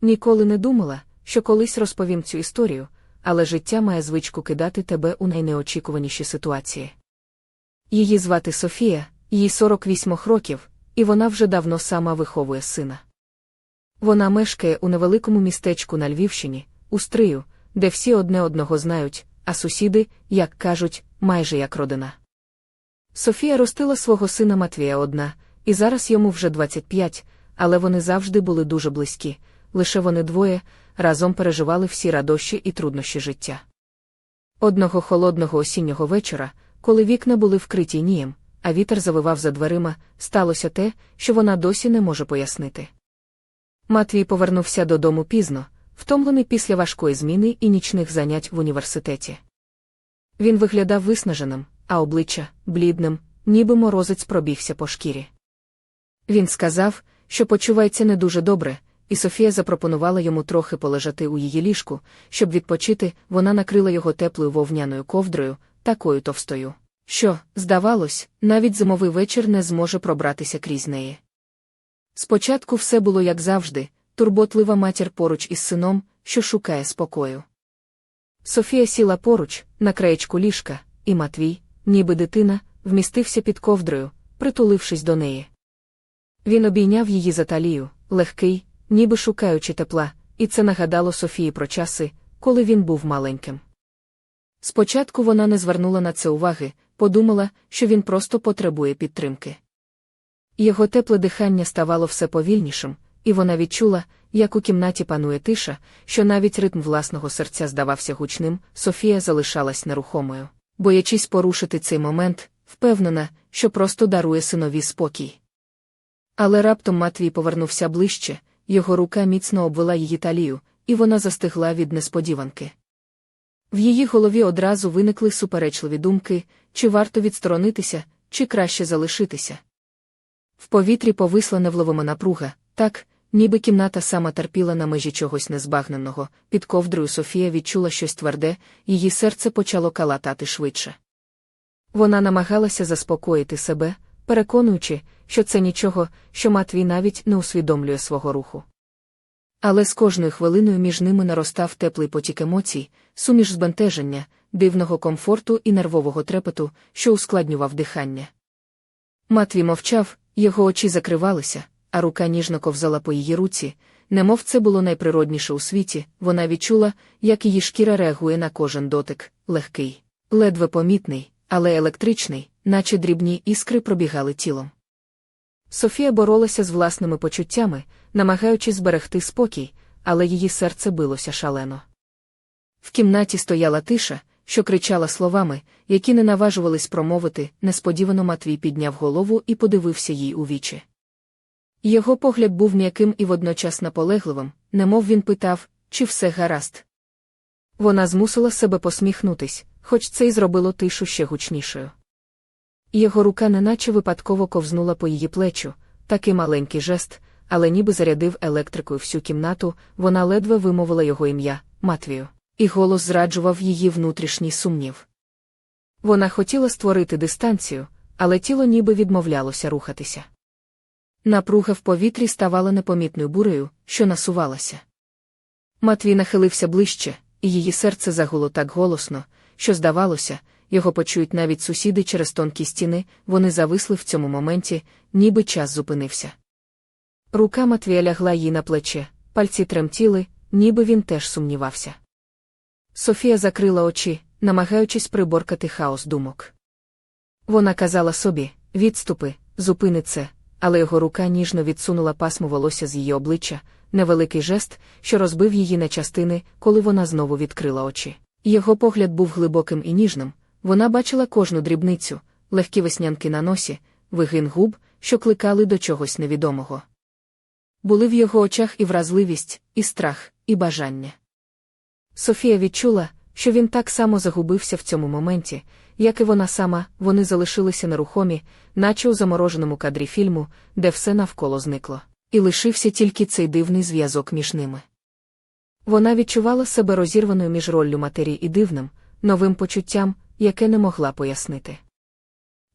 Ніколи не думала, що колись розповім цю історію, але життя має звичку кидати тебе у найнеочікуваніші ситуації. Її звати Софія, їй 48 років, і вона вже давно сама виховує сина. Вона мешкає у невеликому містечку на Львівщині, у Стрию, де всі одне одного знають, а сусіди, як кажуть, майже як родина. Софія ростила свого сина Матвія одна, і зараз йому вже 25, але вони завжди були дуже близькі, лише вони двоє разом переживали всі радощі і труднощі життя. Одного холодного осіннього вечора, коли вікна були вкриті нієм, а вітер завивав за дверима, сталося те, що вона досі не може пояснити. Матвій повернувся додому пізно, втомлений після важкої зміни і нічних занять в університеті. Він виглядав виснаженим, а обличчя блідним, ніби морозець пробігся по шкірі. Він сказав, що почувається не дуже добре, і Софія запропонувала йому трохи полежати у її ліжку, щоб відпочити, вона накрила його теплою вовняною ковдрою, такою товстою, що, здавалось, навіть зимовий вечір не зможе пробратися крізь неї. Спочатку все було як завжди, турботлива матір поруч із сином, що шукає спокою. Софія сіла поруч, на краєчку ліжка, і Матвій, ніби дитина, вмістився під ковдрою, притулившись до неї. Він обійняв її за талію, легкий, ніби шукаючи тепла, і це нагадало Софії про часи, коли він був маленьким. Спочатку вона не звернула на це уваги, подумала, що він просто потребує підтримки. Його тепле дихання ставало все повільнішим, і вона відчула, як у кімнаті панує тиша, що навіть ритм власного серця здавався гучним, Софія залишалась нерухомою, боячись порушити цей момент, впевнена, що просто дарує синові спокій. Але раптом Матвій повернувся ближче, його рука міцно обвела її талію, і вона застигла від несподіванки. В її голові одразу виникли суперечливі думки, чи варто відсторонитися, чи краще залишитися. В повітрі повисла невловима напруга, так, ніби кімната сама терпіла на межі чогось незбагненого, під ковдрою Софія відчула щось тверде, її серце почало калатати швидше. Вона намагалася заспокоїти себе, переконуючи, що це нічого, що Матвій навіть не усвідомлює свого руху. Але з кожною хвилиною між ними наростав теплий потік емоцій, суміш збентеження, дивного комфорту і нервового трепету, що ускладнював дихання. Матвій мовчав, його очі закривалися, а рука ніжно ковзала по її руці, немов це було найприродніше у світі, вона відчула, як її шкіра реагує на кожен дотик, легкий, ледве помітний, але електричний, наче дрібні іскри пробігали тілом. Софія боролася з власними почуттями, намагаючись зберегти спокій, але її серце билося шалено. В кімнаті стояла тиша, що кричала словами, які не наважувались промовити, несподівано Матвій підняв голову і подивився їй у вічі. Його погляд був м'яким і водночас наполегливим, немов він питав, чи все гаразд. Вона змусила себе посміхнутись, хоч це й зробило тишу ще гучнішою. Його рука неначе випадково ковзнула по її плечу, такий маленький жест, але ніби зарядив електрикою всю кімнату, вона ледве вимовила його ім'я, Матвію, і голос зраджував її внутрішній сумнів. Вона хотіла створити дистанцію, але тіло ніби відмовлялося рухатися. Напруга в повітрі ставала непомітною бурею, що насувалася. Матвій нахилився ближче, і її серце загуло так голосно, що, здавалося, його почують навіть сусіди через тонкі стіни, вони зависли в цьому моменті, ніби час зупинився. Рука Матвія лягла їй на плече, пальці тремтіли, ніби він теж сумнівався. Софія закрила очі, намагаючись приборкати хаос думок. Вона казала собі відступи, зупини це, але його рука ніжно відсунула пасму волосся з її обличчя, невеликий жест, що розбив її на частини, коли вона знову відкрила очі. Його погляд був глибоким і ніжним, вона бачила кожну дрібницю, легкі веснянки на носі, вигин губ, що кликали до чогось невідомого. Були в його очах і вразливість, і страх, і бажання. Софія відчула, що він так само загубився в цьому моменті, як і вона сама, вони залишилися нерухомі, наче у замороженому кадрі фільму, де все навколо зникло, і лишився тільки цей дивний зв'язок між ними. Вона відчувала себе розірваною між роллю матері і дивним, новим почуттям, яке не могла пояснити.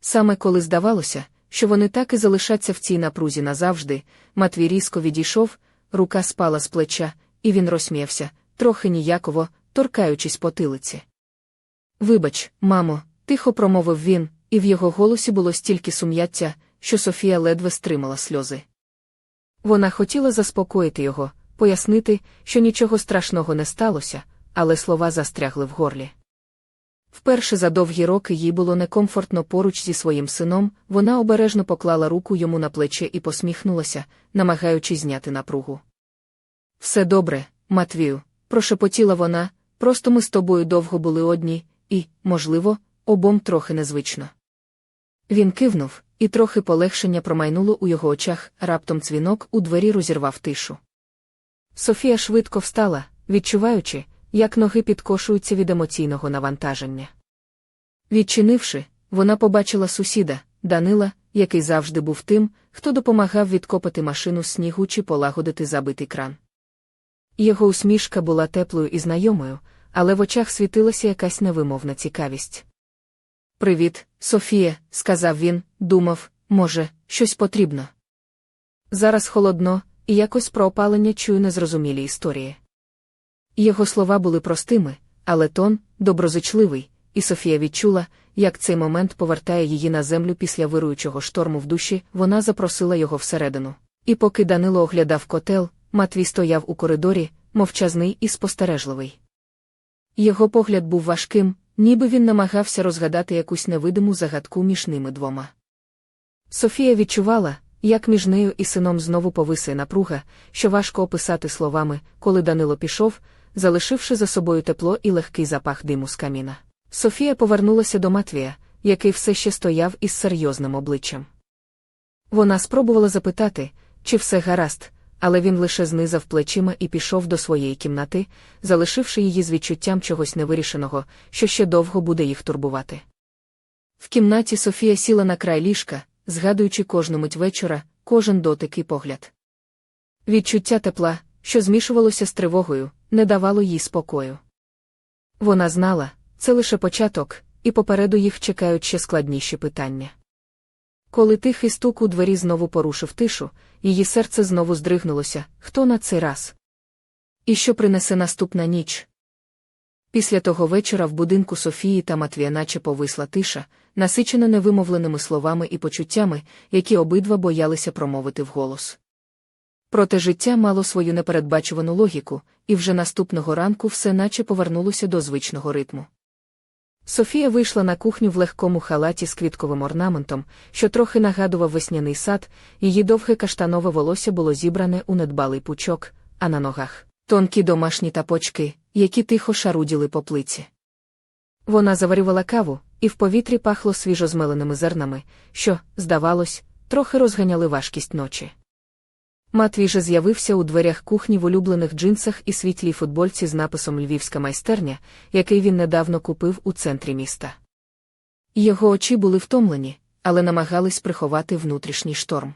Саме коли здавалося, що вони так і залишаться в цій напрузі назавжди, Матвій різко відійшов, рука спала з плеча, і він розсміявся, трохи ніяково, торкаючись потилиці. Вибач, мамо, тихо промовив він, і в його голосі було стільки сум'яття, що Софія ледве стримала сльози. Вона хотіла заспокоїти його, пояснити, що нічого страшного не сталося, але слова застрягли в горлі. Вперше за довгі роки їй було некомфортно поруч зі своїм сином, вона обережно поклала руку йому на плече і посміхнулася, намагаючись зняти напругу. Все добре, Матвію, прошепотіла вона, просто ми з тобою довго були одні, і, можливо, обом трохи незвично. Він кивнув, і трохи полегшення промайнуло у його очах, раптом дзвінок у двері розірвав тишу. Софія швидко встала, відчуваючи, як ноги підкошуються від емоційного навантаження. Відчинивши, вона побачила сусіда, Данила, який завжди був тим, хто допомагав відкопати машину з снігу чи полагодити забитий кран. Його усмішка була теплою і знайомою, але в очах світилася якась невимовна цікавість. Привіт, Софія, сказав він, думав, може, щось потрібно. Зараз холодно, і якось про опалення чую незрозумілі історії. Його слова були простими, але тон доброзичливий, і Софія відчула, як цей момент повертає її на землю після вируючого шторму в душі, вона запросила його всередину. І поки Данило оглядав котел, Матвій стояв у коридорі, мовчазний і спостережливий. Його погляд був важким, ніби він намагався розгадати якусь невидиму загадку між ними двома. Софія відчувала, як між нею і сином знову повисає напруга, що важко описати словами, коли Данило пішов, залишивши за собою тепло і легкий запах диму з каміна. Софія повернулася до Матвія, який все ще стояв із серйозним обличчям. Вона спробувала запитати, чи все гаразд, але він лише знизав плечима і пішов до своєї кімнати, залишивши її з відчуттям чогось невирішеного, що ще довго буде їх турбувати. В кімнаті Софія сіла на край ліжка, згадуючи кожну мить вечора, кожен дотик і погляд. Відчуття тепла, що змішувалося з тривогою, не давало їй спокою. Вона знала, це лише початок, і попереду їх чекають ще складніші питання. Коли тихий стук у двері знову порушив тишу, її серце знову здригнулося хто на цей раз? І що принесе наступна ніч? Після того вечора в будинку Софії та Матвія наче повисла тиша, насичена невимовленими словами і почуттями, які обидва боялися промовити вголос. Проте життя мало свою непередбачувану логіку, і вже наступного ранку все наче повернулося до звичного ритму. Софія вийшла на кухню в легкому халаті з квітковим орнаментом, що трохи нагадував весняний сад, її довге каштанове волосся було зібране у недбалий пучок, а на ногах тонкі домашні тапочки, які тихо шаруділи по плиці. Вона заварювала каву, і в повітрі пахло свіжозмеленими зернами, що, здавалось, трохи розганяли важкість ночі. Матвій же з'явився у дверях кухні в улюблених джинсах і світлій футбольці з написом Львівська майстерня, який він недавно купив у центрі міста. Його очі були втомлені, але намагались приховати внутрішній шторм.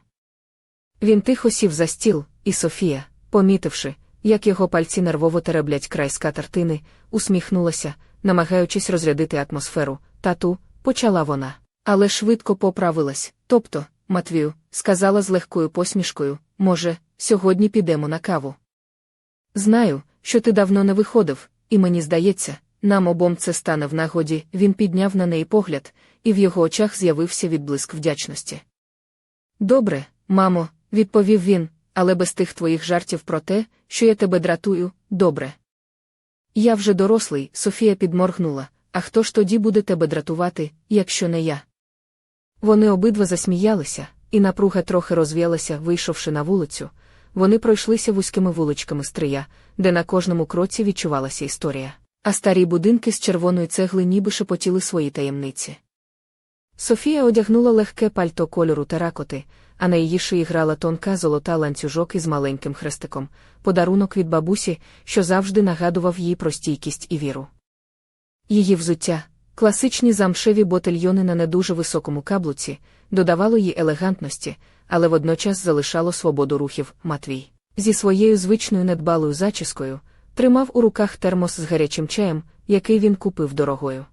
Він тихо сів за стіл, і Софія, помітивши, як його пальці нервово тереблять край скатертини, усміхнулася, намагаючись розрядити атмосферу. Тату, почала вона. Але швидко поправилась. Тобто, Матвію, сказала з легкою посмішкою, може, сьогодні підемо на каву. Знаю, що ти давно не виходив, і мені здається, нам обом це стане в нагоді. Він підняв на неї погляд, і в його очах з'явився відблиск вдячності. Добре, мамо, відповів він, але без тих твоїх жартів про те, що я тебе дратую, добре. Я вже дорослий, Софія підморгнула, а хто ж тоді буде тебе дратувати, якщо не я? Вони обидва засміялися, і напруга трохи розв'ялася, вийшовши на вулицю. Вони пройшлися вузькими вуличками стрия, де на кожному кроці відчувалася історія, а старі будинки з червоної цегли ніби шепотіли свої таємниці. Софія одягнула легке пальто кольору теракоти, а на її шиї грала тонка золота ланцюжок із маленьким хрестиком, подарунок від бабусі, що завжди нагадував їй про стійкість і віру. Її взуття, класичні замшеві ботильйони на не дуже високому каблуці, додавало їй елегантності, але водночас залишало свободу рухів Матвій. Зі своєю звичною недбалою зачіскою тримав у руках термос з гарячим чаєм, який він купив дорогою.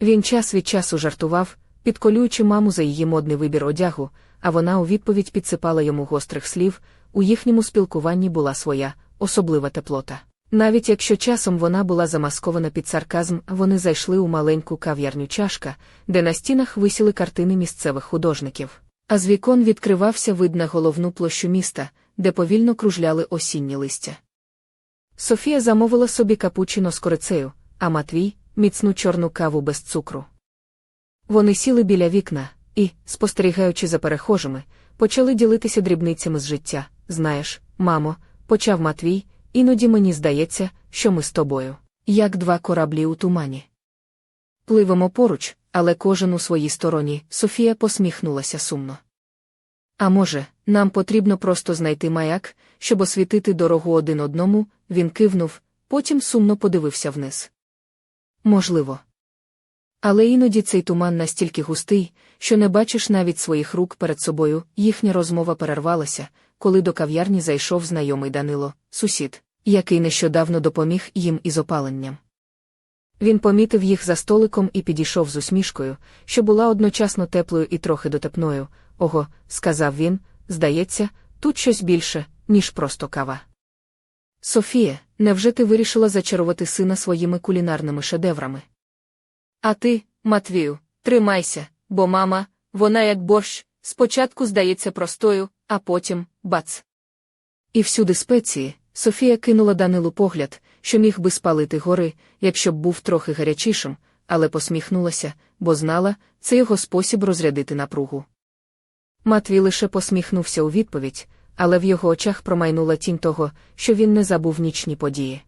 Він час від часу жартував, підколюючи маму за її модний вибір одягу, а вона у відповідь підсипала йому гострих слів, у їхньому спілкуванні була своя, особлива теплота. Навіть якщо часом вона була замаскована під сарказм, вони зайшли у маленьку кав'ярню чашка, де на стінах висіли картини місцевих художників. А з вікон відкривався вид на головну площу міста, де повільно кружляли осінні листя. Софія замовила собі капучино з корицею, а Матвій міцну чорну каву без цукру. Вони сіли біля вікна і, спостерігаючи за перехожими, почали ділитися дрібницями з життя. Знаєш, мамо, почав Матвій, іноді мені здається, що ми з тобою, як два кораблі у тумані. Пливемо поруч, але кожен у своїй стороні, Софія посміхнулася сумно. А може, нам потрібно просто знайти маяк, щоб освітити дорогу один одному, він кивнув, потім сумно подивився вниз. Можливо. Але іноді цей туман настільки густий, що не бачиш навіть своїх рук перед собою, їхня розмова перервалася, коли до кав'ярні зайшов знайомий Данило, сусід, який нещодавно допоміг їм із опаленням. Він помітив їх за столиком і підійшов з усмішкою, що була одночасно теплою і трохи дотепною. Ого, сказав він, здається, тут щось більше, ніж просто кава. Софія, невже ти вирішила зачарувати сина своїми кулінарними шедеврами? А ти, Матвію, тримайся, бо мама, вона як борщ, спочатку здається простою, а потім бац. І всюди спеції, Софія кинула Данилу погляд, що міг би спалити гори, якщо б був трохи гарячішим, але посміхнулася, бо знала, це його спосіб розрядити напругу. Матвій лише посміхнувся у відповідь, але в його очах промайнула тінь того, що він не забув нічні події.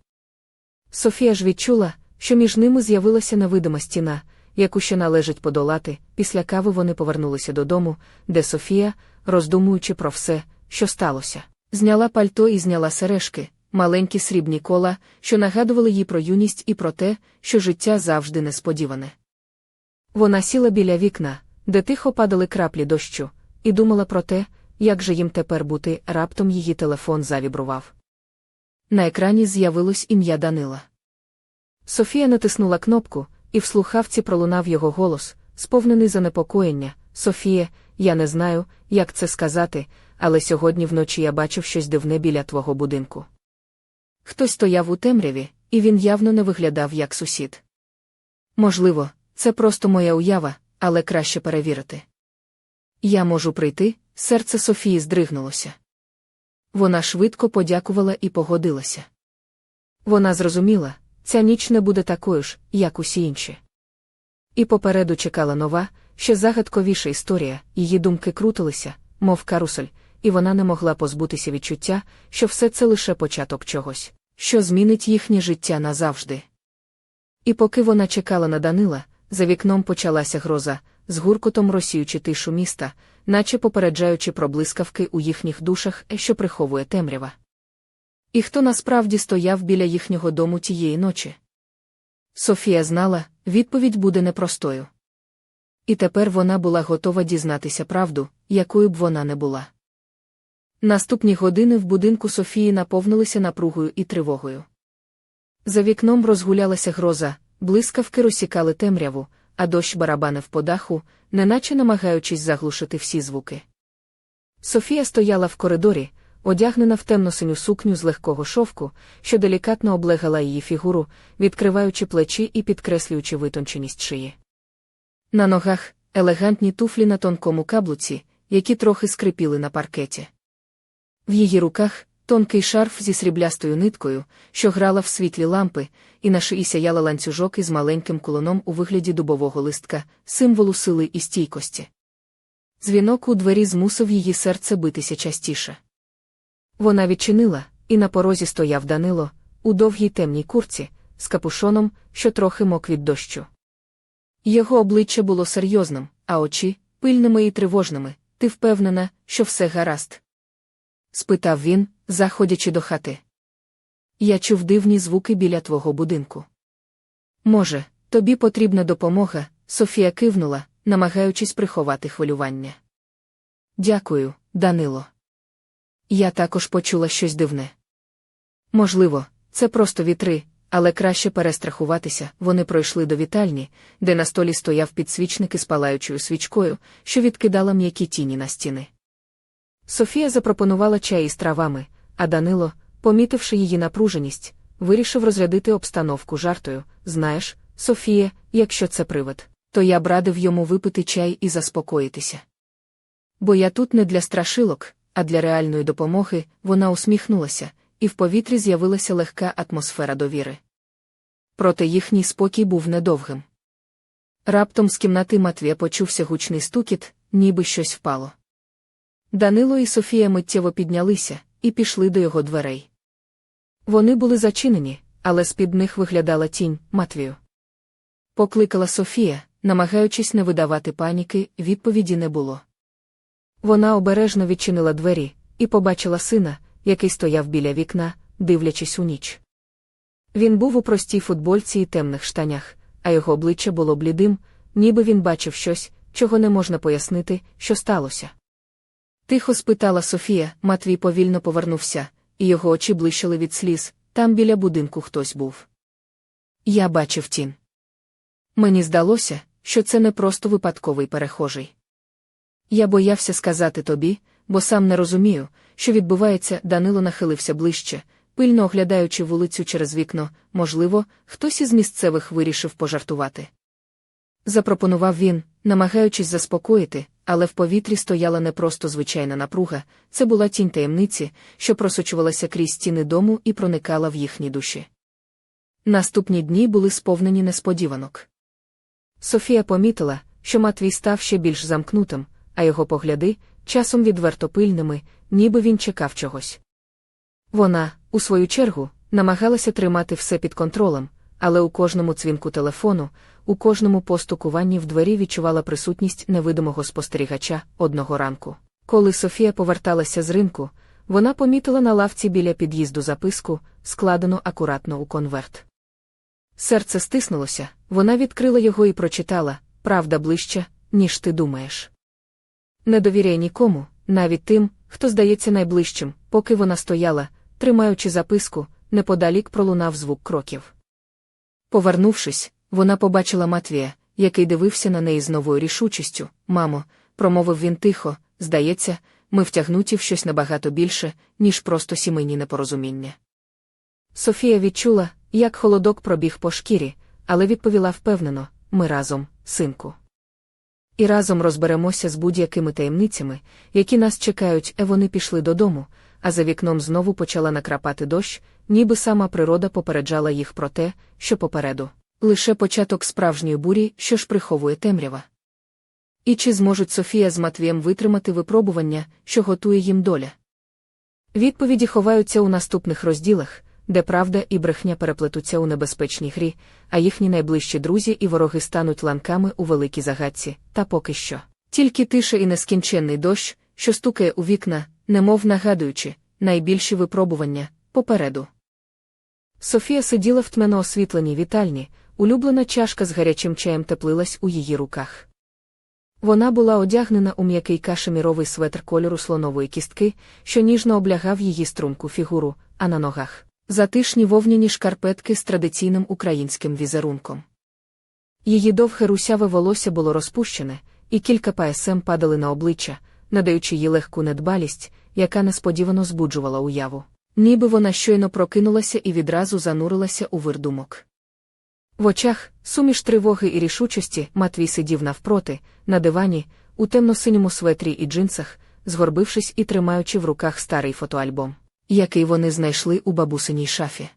Софія ж відчула, що між ними з'явилася невидима стіна, яку ще належить подолати. Після кави вони повернулися додому, де Софія, роздумуючи про все, що сталося, зняла пальто і зняла сережки, маленькі срібні кола, що нагадували їй про юність і про те, що життя завжди несподіване. Вона сіла біля вікна, де тихо падали краплі дощу, і думала про те, як же їм тепер бути, раптом її телефон завібрував. На екрані з'явилось ім'я Данила. Софія натиснула кнопку, і в слухавці пролунав його голос, сповнений занепокоєння. Софія, я не знаю, як це сказати, але сьогодні вночі я бачив щось дивне біля твого будинку. Хтось стояв у темряві, і він явно не виглядав як сусід. Можливо, це просто моя уява, але краще перевірити. Я можу прийти, серце Софії здригнулося. Вона швидко подякувала і погодилася. Вона зрозуміла, ця ніч не буде такою ж, як усі інші. І попереду чекала нова, ще загадковіша історія, її думки крутилися, мов карусель, і вона не могла позбутися відчуття, що все це лише початок чогось, що змінить їхнє життя назавжди. І поки вона чекала на Данила, за вікном почалася гроза, з гуркотом розсіючи тишу міста, наче попереджаючи про блискавки у їхніх душах, що приховує темрява. І хто насправді стояв біля їхнього дому тієї ночі? Софія знала, відповідь буде непростою. І тепер вона була готова дізнатися правду, якою б вона не була. Наступні години в будинку Софії наповнилися напругою і тривогою. За вікном розгулялася гроза, блискавки розсікали темряву, а дощ барабанив по даху, неначе намагаючись заглушити всі звуки. Софія стояла в коридорі, одягнена в темно-синю сукню з легкого шовку, що делікатно облегала її фігуру, відкриваючи плечі і підкреслюючи витонченість шиї. На ногах елегантні туфлі на тонкому каблуці, які трохи скрипіли на паркеті. В її руках тонкий шарф зі сріблястою ниткою, що грала в світлі лампи, і на шиї сяяла ланцюжок із маленьким кулоном у вигляді дубового листка, символу сили і стійкості. Дзвінок у двері змусив її серце битися частіше. Вона відчинила, і на порозі стояв Данило, у довгій темній курці, з капушоном, що трохи мок від дощу. Його обличчя було серйозним, а очі пильними і тривожними. Ти впевнена, що все гаразд? Спитав він, заходячи до хати. Я чув дивні звуки біля твого будинку. Може, тобі потрібна допомога, Софія кивнула, намагаючись приховати хвилювання. Дякую, Данило. Я також почула щось дивне. Можливо, це просто вітри, але краще перестрахуватися. Вони пройшли до вітальні, де на столі стояв підсвічник із палаючою свічкою, що відкидала м'які тіні на стіни. Софія запропонувала чай із травами, а Данило, помітивши її напруженість, вирішив розрядити обстановку жартою. Знаєш, Софія, якщо це привид, то я б радив йому випити чай і заспокоїтися. Бо я тут не для страшилок, а для реальної допомоги вона усміхнулася, і в повітрі з'явилася легка атмосфера довіри. Проте їхній спокій був недовгим. Раптом з кімнати Матвія почувся гучний стукіт, ніби щось впало. Данило і Софія миттєво піднялися і пішли до його дверей. Вони були зачинені, але з-під них виглядала тінь Матвію. Покликала Софія, намагаючись не видавати паніки, відповіді не було. Вона обережно відчинила двері і побачила сина, який стояв біля вікна, дивлячись у ніч. Він був у простій футбольці і темних штанях, а його обличчя було блідим, ніби він бачив щось, чого не можна пояснити, що сталося. Тихо спитала Софія, Матвій повільно повернувся, і його очі блищили від сліз, там біля будинку хтось був. Я бачив тін. Мені здалося, що це не просто випадковий перехожий. Я боявся сказати тобі, бо сам не розумію, що відбувається, Данило нахилився ближче, пильно оглядаючи вулицю через вікно, можливо, хтось із місцевих вирішив пожартувати. Запропонував він, намагаючись заспокоїти, але в повітрі стояла не просто звичайна напруга, це була тінь таємниці, що просочувалася крізь стіни дому і проникала в їхні душі. Наступні дні були сповнені несподіванок. Софія помітила, що Матвій став ще більш замкнутим, а його погляди часом відверто пильними, ніби він чекав чогось. Вона, у свою чергу, намагалася тримати все під контролем, але у кожному цвінку телефону, у кожному постукуванні в двері відчувала присутність невидимого спостерігача одного ранку. Коли Софія поверталася з ринку, вона помітила на лавці біля під'їзду записку, складену акуратно у конверт. Серце стиснулося, вона відкрила його і прочитала правда ближча, ніж ти думаєш. Не довіряй нікому, навіть тим, хто здається найближчим, поки вона стояла, тримаючи записку, неподалік пролунав звук кроків. Повернувшись, вона побачила Матвія, який дивився на неї з новою рішучістю. Мамо, промовив він тихо, здається, ми втягнуті в щось набагато більше, ніж просто сімейні непорозуміння. Софія відчула, як холодок пробіг по шкірі, але відповіла впевнено ми разом, синку. І разом розберемося з будь-якими таємницями, які нас чекають, е вони пішли додому, а за вікном знову почала накрапати дощ, ніби сама природа попереджала їх про те, що попереду лише початок справжньої бурі, що ж приховує темрява. І чи зможуть Софія з Матвієм витримати випробування, що готує їм доля? Відповіді ховаються у наступних розділах, де правда і брехня переплетуться у небезпечній грі, а їхні найближчі друзі і вороги стануть ланками у великій загадці, та поки що. Тільки тиша і нескінченний дощ, що стукає у вікна, немов нагадуючи, найбільші випробування попереду. Софія сиділа в тьмено освітленій вітальні, улюблена чашка з гарячим чаєм теплилась у її руках. Вона була одягнена у м'який кашеміровий светр кольору слонової кістки, що ніжно облягав її струнку фігуру, а на ногах затишні вовняні шкарпетки з традиційним українським візерунком. Її довге русяве волосся було розпущене, і кілька пасм падали на обличчя, надаючи їй легку недбалість, яка несподівано збуджувала уяву. Ніби вона щойно прокинулася і відразу занурилася у вир думок. В очах, суміш тривоги і рішучості, Матвій сидів навпроти, на дивані, у темно-синьому светрі і джинсах, згорбившись і тримаючи в руках старий фотоальбом, який вони знайшли у бабусиній шафі.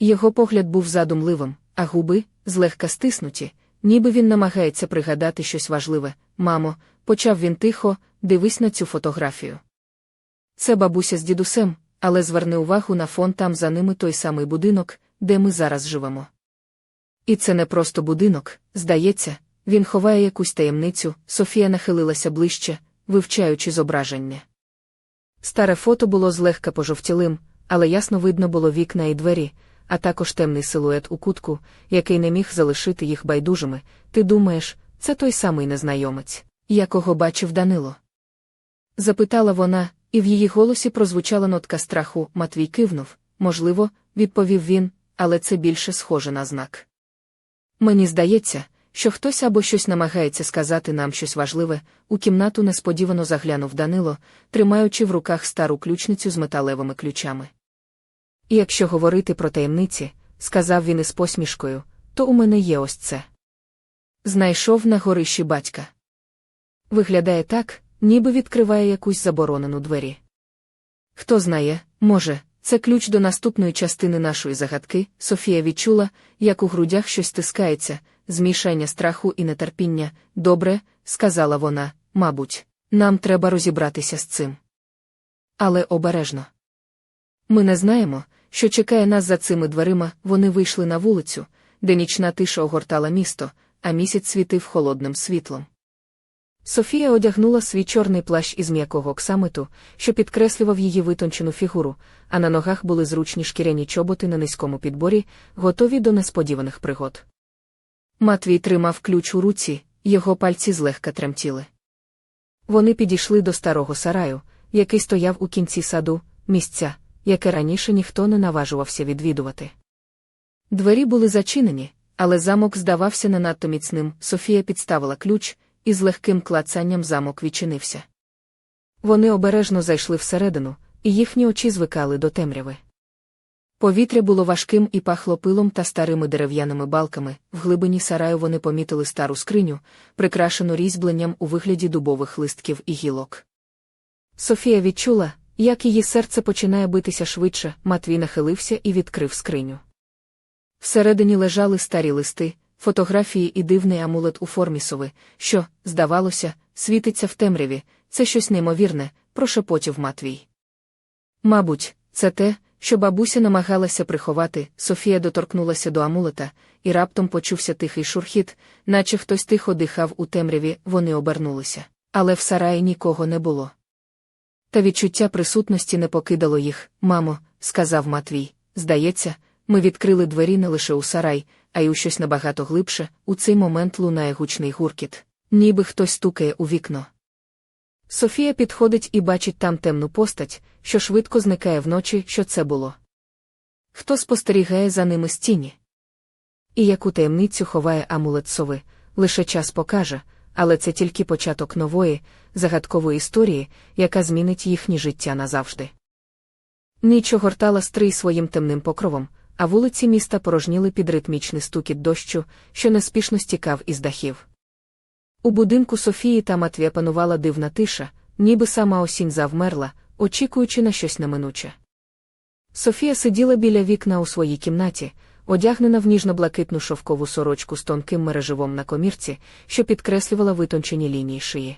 Його погляд був задумливим, а губи, злегка стиснуті, ніби він намагається пригадати щось важливе. Мамо, почав він тихо, дивись на цю фотографію. Це бабуся з дідусем, але зверни увагу на фон там за ними той самий будинок, де ми зараз живемо. І це не просто будинок, здається, він ховає якусь таємницю, Софія нахилилася ближче, вивчаючи зображення. Старе фото було злегка пожовтілим, але ясно видно було вікна і двері, а також темний силует у кутку, який не міг залишити їх байдужими. Ти думаєш, це той самий незнайомець, якого бачив Данило? Запитала вона, і в її голосі прозвучала нотка страху. Матвій кивнув, можливо, відповів він, але це більше схоже на знак. Мені здається, що хтось або щось намагається сказати нам щось важливе, у кімнату несподівано заглянув Данило, тримаючи в руках стару ключницю з металевими ключами. І якщо говорити про таємниці, сказав він із посмішкою, то у мене є ось це. Знайшов на горищі батька. Виглядає так, ніби відкриває якусь заборонену двері. Хто знає, може, це ключ до наступної частини нашої загадки. Софія відчула, як у грудях щось стискається, змішання страху і нетерпіння. Добре, сказала вона, мабуть, нам треба розібратися з цим. Але обережно. Ми не знаємо, що чекає нас за цими дверима, вони вийшли на вулицю, де нічна тиша огортала місто, а місяць світив холодним світлом. Софія одягнула свій чорний плащ із м'якого оксамиту, що підкреслював її витончену фігуру, а на ногах були зручні шкіряні чоботи на низькому підборі, готові до несподіваних пригод. Матвій тримав ключ у руці, його пальці злегка тремтіли. Вони підійшли до старого сараю, який стояв у кінці саду, місця, яке раніше ніхто не наважувався відвідувати. Двері були зачинені, але замок здавався не надто міцним. Софія підставила ключ, і з легким клацанням замок відчинився. Вони обережно зайшли всередину, і їхні очі звикали до темряви. Повітря було важким і пахло пилом та старими дерев'яними балками. В глибині сараю вони помітили стару скриню, прикрашену різьбленням у вигляді дубових листків і гілок. Софія відчула, як її серце починає битися швидше, Матвій нахилився і відкрив скриню. Всередині лежали старі листи, фотографії і дивний амулет у формі сови, що, здавалося, світиться в темряві, це щось неймовірне, прошепотів Матвій. Мабуть, це те, що бабуся намагалася приховати, Софія доторкнулася до амулета, і раптом почувся тихий шурхіт, наче хтось тихо дихав у темряві, вони обернулися. Але в сараї нікого не було. Та відчуття присутності не покидало їх. Мамо, сказав Матвій, здається, ми відкрили двері не лише у сарай, а й у щось набагато глибше, у цей момент лунає гучний гуркіт, ніби хтось стукає у вікно. Софія підходить і бачить там темну постать, що швидко зникає вночі, що це було. Хто спостерігає за ними з тіні? І яку таємницю ховає амулет сови, лише час покаже, але це тільки початок нової, загадкової історії, яка змінить їхнє життя назавжди. Ніч огортала стрий своїм темним покровом, а вулиці міста порожніли під ритмічний стукіт дощу, що неспішно стікав із дахів. У будинку Софії та Матвія панувала дивна тиша, ніби сама осінь завмерла, очікуючи на щось неминуче. Софія сиділа біля вікна у своїй кімнаті, одягнена в ніжно-блакитну шовкову сорочку з тонким мереживом на комірці, що підкреслювала витончені лінії шиї.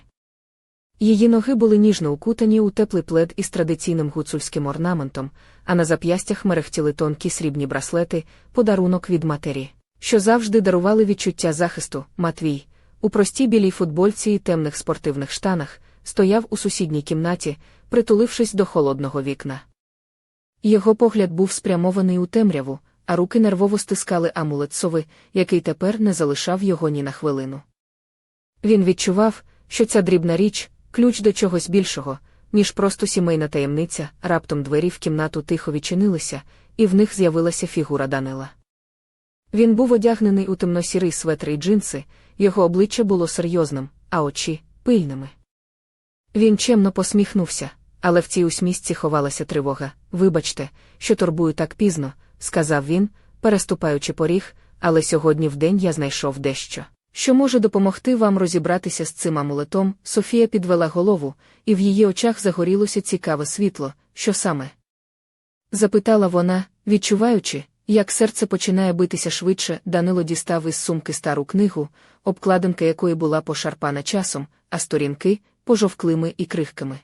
Її ноги були ніжно укутані у теплий плед із традиційним гуцульським орнаментом, а на зап'ястях мерехтіли тонкі срібні браслети, подарунок від матері, що завжди дарували відчуття захисту, Матвій, у простій білій футбольці і темних спортивних штанах, стояв у сусідній кімнаті, притулившись до холодного вікна. Його погляд був спрямований у темряву, а руки нервово стискали амулет сови, який тепер не залишав його ні на хвилину. Він відчував, що ця дрібна річ, ключ до чогось більшого, ніж просто сімейна таємниця, раптом двері в кімнату тихо відчинилися, і в них з'явилася фігура Данила. Він був одягнений у темно-сірий светр і джинси, його обличчя було серйозним, а очі пильними. Він чемно посміхнувся, але в цій усмісці ховалася тривога. Вибачте, що турбую так пізно, сказав він, переступаючи поріг, але сьогодні в день я знайшов дещо. Що може допомогти вам розібратися з цим амулетом? Софія підвела голову, і в її очах загорілося цікаве світло, що саме? Запитала вона, відчуваючи, як серце починає битися швидше, Данило дістав із сумки стару книгу, обкладинка якої була пошарпана часом, а сторінки пожовклими і крихкими.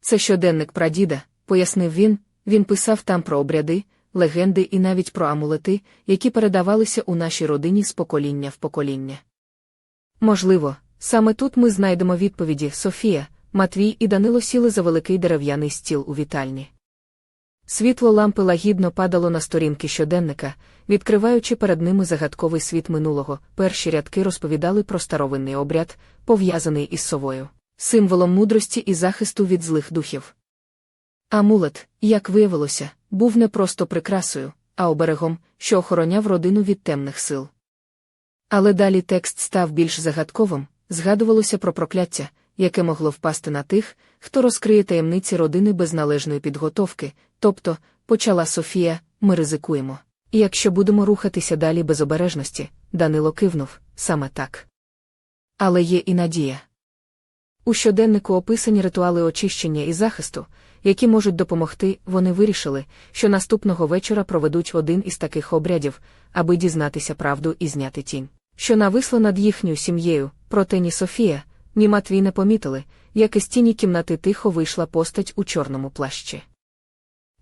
Це щоденник прадіда, пояснив він, він писав там про обряди, легенди і навіть про амулети, які передавалися у нашій родині з покоління в покоління. Можливо, саме тут ми знайдемо відповіді Софія, Матвій і Данило сіли за великий дерев'яний стіл у вітальні. Світло лампи лагідно падало на сторінки щоденника, відкриваючи перед ними загадковий світ минулого. Перші рядки розповідали про старовинний обряд, пов'язаний із совою, символом мудрості і захисту від злих духів. Амулет, як виявилося, був не просто прикрасою, а оберегом, що охороняв родину від темних сил. Але далі текст став більш загадковим, згадувалося про прокляття, яке могло впасти на тих, хто розкриє таємниці родини без належної підготовки, тобто, почала Софія, ми ризикуємо. І якщо будемо рухатися далі без обережності, Данило кивнув, саме так. Але є і надія. У щоденнику описані ритуали очищення і захисту, які можуть допомогти, вони вирішили, що наступного вечора проведуть один із таких обрядів, аби дізнатися правду і зняти тінь, що нависла над їхньою сім'єю, проте ні Софія, ні Матвій не помітили, як із тіні кімнати тихо вийшла постать у чорному плащі.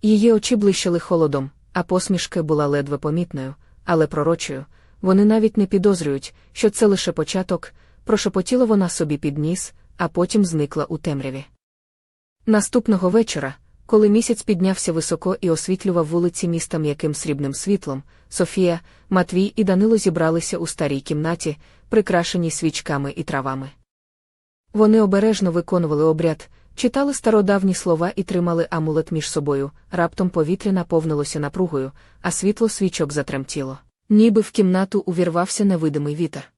Її очі блищали холодом, а посмішка була ледве помітною, але пророчою. Вони навіть не підозрюють, що це лише початок, прошепотіла вона собі під ніс, а потім зникла у темряві. Наступного вечора, коли місяць піднявся високо і освітлював вулиці міста м'яким срібним світлом, Софія, Матвій і Данило зібралися у старій кімнаті, прикрашеній свічками і травами. Вони обережно виконували обряд, читали стародавні слова і тримали амулет між собою, раптом повітря наповнилося напругою, а світло свічок затремтіло. Ніби в кімнату увірвався невидимий вітер.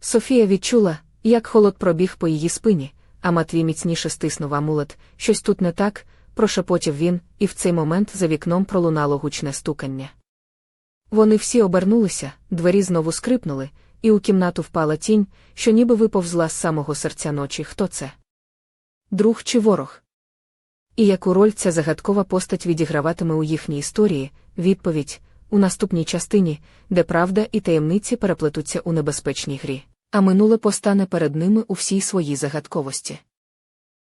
Софія відчула, як холод пробіг по її спині, а Матвій міцніше стиснув амулет, щось тут не так, прошепотів він, і в цей момент за вікном пролунало гучне стукання. Вони всі обернулися, двері знову скрипнули, і у кімнату впала тінь, що ніби виповзла з самого серця ночі. Хто це? Друг чи ворог? І яку роль ця загадкова постать відіграватиме у їхній історії, відповідь у наступній частині, де правда і таємниці переплетуться у небезпечній грі, а минуле постане перед ними у всій своїй загадковості.